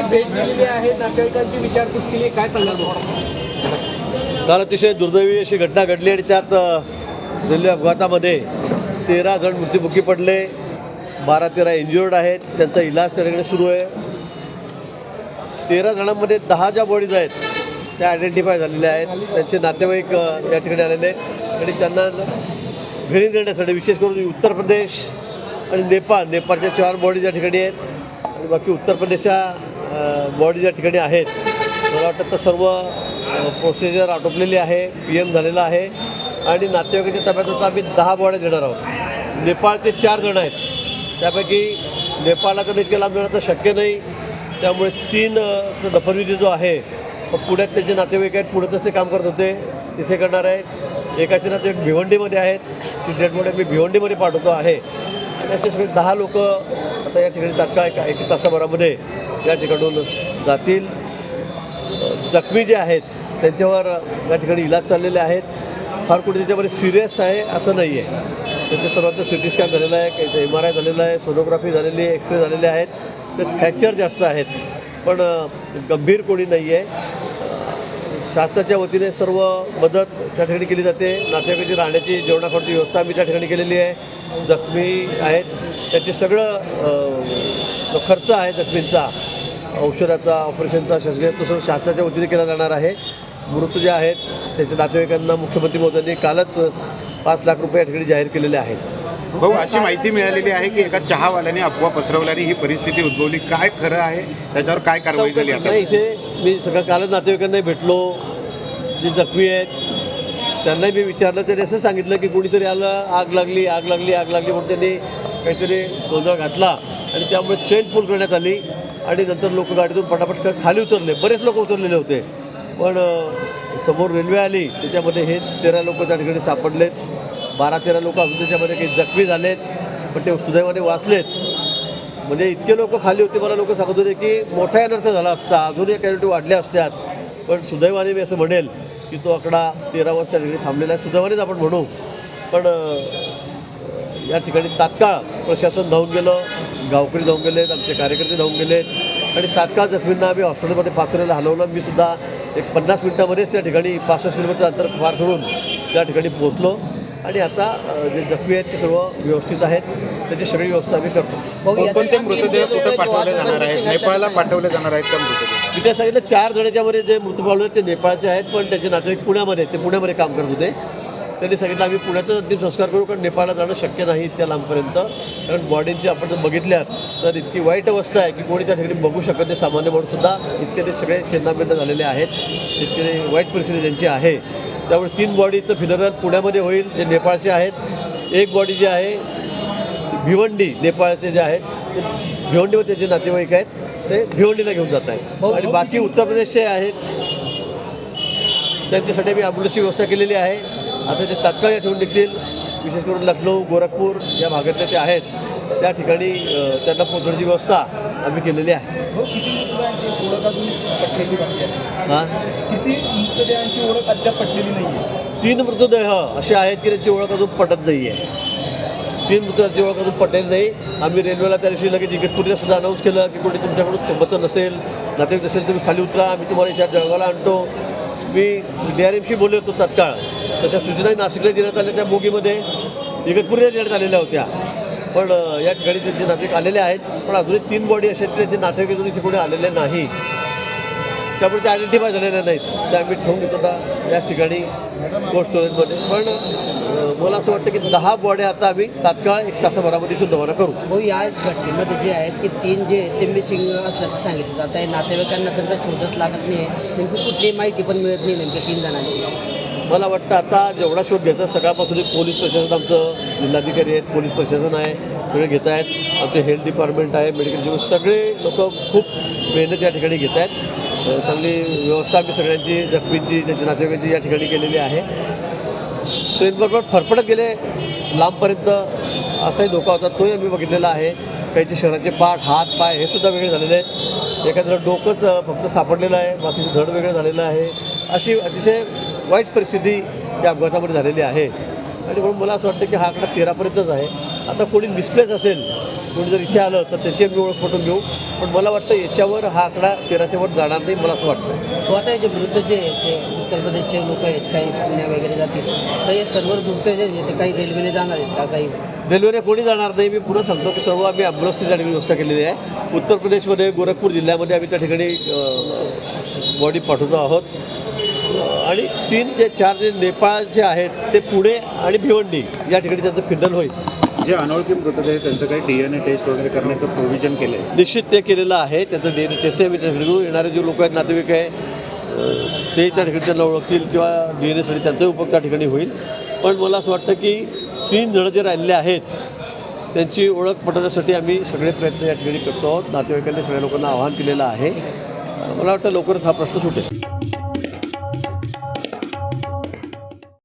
आहे. नातेवाईकांची विचारपूस केली काय सांगाल काल अतिशय दुर्दैवी अशी घटना घडली आणि त्यात रेल्वे अपघातामध्ये तेरा जण मृत्युमुखी पडले. बारा तेरा इंज्युर्ड आहेत. त्यांचा इलाज त्या ठिकाणी सुरू आहे. तेरा जणांमध्ये दहा ज्या बॉडीज आहेत त्या आयडेंटिफाय झालेल्या आहेत. त्यांचे नातेवाईक या ठिकाणी आलेले आहेत. आणि त्यांना घरी नेण्यासाठी विशेष करून उत्तर प्रदेश आणि नेपाळ. नेपाळच्या चार बॉडीज या ठिकाणी आहेत. आणि बाकी उत्तर प्रदेशच्या बॉडी ज्या ठिकाणी आहेत. मला वाटतं तर सर्व प्रोसिजर आटोपलेली आहे पी एम झालेला आहे. आणि नातेवाईकांच्या ताब्यात आता आम्ही दहा बॉड्या देणार आहोत. नेपाळचे चार जण आहेत. त्यापैकी नेपाळला तर इतक्या लांब जाणं तर शक्य नाही. त्यामुळे तीन दफनविधी जो आहे पुण्यात त्याचे नातेवाईक आहेत पुण्यातच ते काम करत होते. तिथे करणार आहेत. एकाचे नातेवाईक भिवंडीमध्ये आहेत. ती डेड बॉडी मी भिवंडीमध्ये पाठवतो आहे. आणि असे सगळे दहा लोक आता या ठिकाणी तात्काळ एक एक तासाभरामध्ये या ठिकाणून जातील. जखमी जे आहेत त्यांच्यावर या ठिकाणी इलाज चाललेले आहेत फार कुठे त्याच्यामध्ये सिरियस आहे असं नाही आहे त्यांच्या सर्वांचं सी टी स्कॅन झालेलं आहे काही एम आर आय झालेलं आहे सोनोग्राफी झालेली आहे एक्सरे झालेले आहेत. तर फ्रॅक्चर जास्त आहेत पण गंभीर कोणी नाही आहे शासनाच्या वतीने सर्व मदत त्या ठिकाणी केली जाते. नातेवाईकाची राहण्याची जेवणाखाण्याची व्यवस्था आम्ही त्या ठिकाणी केलेली आहे. जखमी आहेत. त्याचे सगळं जो खर्च आहे जखमींचा औषधाचा ऑपरेशनचा शस्त्र तो सर्व शासनाच्या वतीने केला जाणार आहे. मृत जे आहेत त्याच्या नातेवाईकांना मुख्यमंत्री मोदींनी कालच पाच लाख रुपये या ठिकाणी जाहीर केलेले आहेत. भाऊ अशी माहिती मिळालेली आहे की एका चहावाल्याने अफवा पसरवल्याने ही परिस्थिती उद्भवली. काय खरं आहे? त्याच्यावर काय कारवाई झाली आता? इथे मी सगळं कालच नातेवाईकांनाही भेटलो. जे जखमी आहेत त्यांनाही मी विचारलं. त्यांनी असं सांगितलं की कुणीतरी आलं आग लागली आग लागली आग लागली म्हणून त्यांनी काहीतरी गोंधळ घातला आणि त्यामुळे चेन पूल करण्यात आली आणि नंतर लोक गाडीतून पटापट खाली उतरले. बरेच लोक उतरलेले होते. पण समोर रेल्वे आली. त्याच्यामध्ये हे तेरा लोक त्या ठिकाणी सापडलेत. बारा तेरा लोक अजून त्याच्यामध्ये काही जखमी झालेत पण ते सुदैवाने वाचलेत. म्हणजे इतके लोक खाली होते मला लोक सांगत होते की मोठा अनर्थ झाला असता अजूनही कॅरिटी वाढल्या असत्यात. पण सुदैवाने मी असं म्हणेल की तो आकडा तेरा वाजता ठिकाणी थांबलेला आहे सुदैवानेच आपण म्हणू. पण या ठिकाणी तात्काळ प्रशासन धावून गेलं गावकरी धावून गेलेत आमचे कार्यकर्ते धावून गेलेत आणि तात्काळ जखमींना आम्ही हॉस्पिटलमध्ये पाचोऱ्याला हलवलं. मी सुद्धा एक पन्नास मिनटामध्येच त्या ठिकाणी पासष्ट किलोमीटर अंतर पार करून त्या ठिकाणी पोहोचलो. आणि आता जे जखमी आहेत ते सर्व व्यवस्थित आहेत. त्याची सगळी व्यवस्था आम्ही करतो. कोणकोणते मृतदेह कुठे पाठवले जाणार आहेत? नेपाळला पाठवले जाणार आहेत का मृतदेह? मी त्या सांगितलं चार जणांच्यामध्ये जे मृत्यू पावले ते नेपाळचे आहेत पण त्याचे नातेवाईक पुण्यामध्ये. ते पुण्यामध्ये काम करत होते. त्यांनी सांगितलं आम्ही पुण्यातच अंतिम संस्कार करू कारण नेपाळला जाणं शक्य नाही इतक्या लांबपर्यंत. कारण बॉडींची आपण जर बघितल्यात तर इतकी वाईट अवस्था आहे की कोणी त्या ठिकाणी बघू शकत नाही. सामान्य सुद्धा इतके ते सगळे चिन्हाबिन्न झालेले आहेत. इतके वाईट परिस्थिती त्यांची आहे. त्यामुळे तीन बॉडीचं फिनरल पुण्यामध्ये होईल जे नेपाळचे आहेत. एक बॉडी जी आहे भिवंडी नेपाळचे जे आहेत ते भिवंडीवर त्याचे नातेवाईक आहेत ते भिवंडीला घेऊन जात आहेत. आणि बाकी उत्तर प्रदेशचे आहेत त्यांच्यासाठी आम्ही ॲम्ब्युलन्सची व्यवस्था केलेली आहे. आता ते तात्काळ या ठेवून निघतील. विशेष करून लखनौ गोरखपूर या भागातले ते आहेत. त्या ठिकाणी त्यांना पोहोचवण्याची व्यवस्था आम्ही केलेली आहे. आहे हां? किती मृतदेहांची ओळख अद्याप पटलेली नाही आहे तीन मृतदेह असे आहेत की त्यांची ओळख अजून पटत नाही आहे तीन मृतदेहाची ओळख अजून पटेल नाही. आम्ही रेल्वेला त्या दिवशी लगेच इगतपुरीला सुद्धा अनाऊन्स केलं की कोणी तुमच्याकडून सोबतचं नसेल नातेवाईक नसेल तुम्ही खाली उतरा आम्ही तुम्हाला इथे जळगावला आणतो. मी डी आर एमशी बोलले होतो तात्काळ. त्याच्या सूचनाही नाशिकला देण्यात आल्या त्या बोगीमध्ये. इगतपुरीला देण्यात आलेल्या होत्या. पण या ठिकाणी त्यांचे नातेवाईक आलेले आहेत. पण अजूनही तीन बॉडी अशा आहेत की त्यांचे नातेवाईक अजून इथे कोणी आलेले नाही. त्यामुळे ते आयडेंटिफाय झालेल्या नाहीत. ते आम्ही ठेवून घेतो आता या ठिकाणी कोल्ड स्टोरेजमध्ये पण मला असं वाटतं की दहा बॉड्या आता आम्ही तात्काळ एक तासाभरामध्ये रवाना करू. भाऊ या घटनेमध्ये जे आहेत की तीन जे ते मिसिंग असल्याचं सांगितलं जात. आहे नातेवाईकांना त्यांचा शोधच लागत नाही आहे नेमकी कुठलीही माहिती पण मिळत नाही नेमक्या तीन जणांची. मला वाटतं आता जेवढा शोध घ्यायचा सकाळपासून पोलीस प्रशासन आमचं जिल्हाधिकारी आहेत पोलीस प्रशासन आहे सगळे घेत आहेत. आमचे हेल्थ डिपार्टमेंट आहे मेडिकल सगळे लोक खूप मेहनत या ठिकाणी घेत आहेत. चांगली व्यवस्था आम्ही सगळ्यांची जखमींची त्यांच्या नातेवाईकांची या ठिकाणी केलेली आहे. ट्रेनबरोबर फरफडत गेले लांबपर्यंत असाही धोका होता तोही आम्ही बघितलेला आहे. काहीचे शहराचे पाठ हात पाय हे सुद्धा वेगळे झालेले आहेत. एखादं डोकंच फक्त सापडलेलं आहे बाकीचं धड वेगळं झालेलं आहे. अशी अतिशय वाईट परिस्थिती या अपघातामध्ये झालेली आहे. आणि म्हणून मला असं वाटतं की हा आकडा तेरापर्यंतच आहे. आता कोणी मिसप्लेस असेल कोणी जर इथे आलं तर त्याची आम्ही ओळख पटवून घेऊ. पण मला वाटतं याच्यावर हा आकडा तेराच्या वर जाणार नाही मला असं वाटतं. तो आता याचे विरुद्ध जे ते उत्तर प्रदेशचे लोक आहेत काही पुण्या वगैरे जातील. तर हे सर्व वृत्त जे ते काही रेल्वेने जाणार आहेत का काही? रेल्वेने कोणी जाणार नाही मी पुन्हा सांगतो की सर्व आम्ही ॲम्ब्युलन्सची ठिकाणी व्यवस्था केलेली आहे. उत्तर प्रदेशमध्ये गोरखपूर जिल्ह्यामध्ये आम्ही त्या ठिकाणी बॉडी पाठवतो आहोत. आणि तीन जे चार जे नेपाळ जे आहेत ते पुणे आणि भिवंडी या ठिकाणी त्यांचं फिंडल होईल. जे अनोळखी मृतदेह त्यांचं काही डी एन ए टेस्ट वगैरे करण्याचं प्रोव्हिजन केलं आहे निश्चित ते केलेलं आहे. त्याचं डी एन टेस्ट आहे येणारे जे लोक आहेत नातेवाईक आहे ते त्या ठिकाणी त्यांना ओळखतील किंवा डी एन एसाठी त्यांचाही उपयोग त्या ठिकाणी होईल. पण मला असं वाटतं की तीन जणं जे राहिलेले आहेत त्यांची ओळख पटवण्यासाठी आम्ही सगळे प्रयत्न या ठिकाणी करतो आहोत. नातेवाईकांनी सगळ्या लोकांना आवाहन केलेलं आहे. मला वाटतं लवकरच हा प्रश्न सुटेल.